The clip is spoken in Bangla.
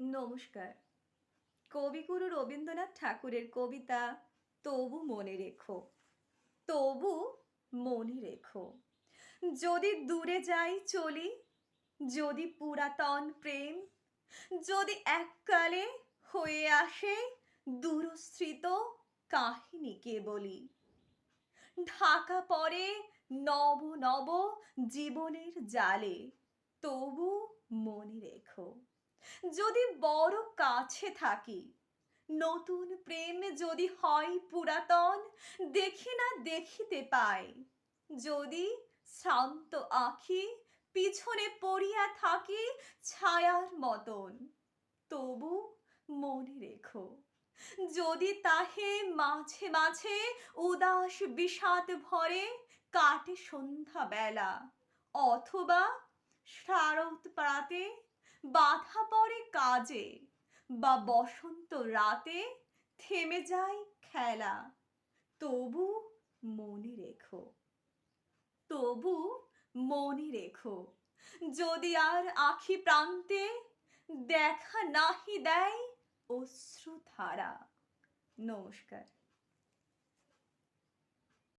নমস্কার। কবিগুরু রবীন্দ্রনাথ ঠাকুরের কবিতা, তবু মনে রেখো। তবু মনে রেখো। যদি দূরে যাই চলি, যদি পুরাতন প্রেম, যদি এককালে হয়ে আসে দূরস্মৃত কাহিনীকে বলি ঢাকা পড়ে নব নব জীবনের জালে, তবু মনে রেখো। যদি বড় কাছে থাকি, নতুন প্রেম যদি হয় পুরাতন, দেখি না দেখিতে পাই। যদি শান্ত আখি পিছনে পড়িয়া থাকি ছায়ার মতন, তবু মনে রেখো, যদি তাহে মাঝে মাঝে উদাস বিষাদ ভরে কাটে সন্ধ্যা বেলা অথবা শারদ প্রাতে বাধা পড়ে কাজে বা বসন্ত রাতে থেমে যায় খেলা। তবু মনে রেখো, তবু মনে রেখো, যদি আর আখি প্রান্তে দেখা নাহি দেয় অশ্রুধারা। নমস্কার।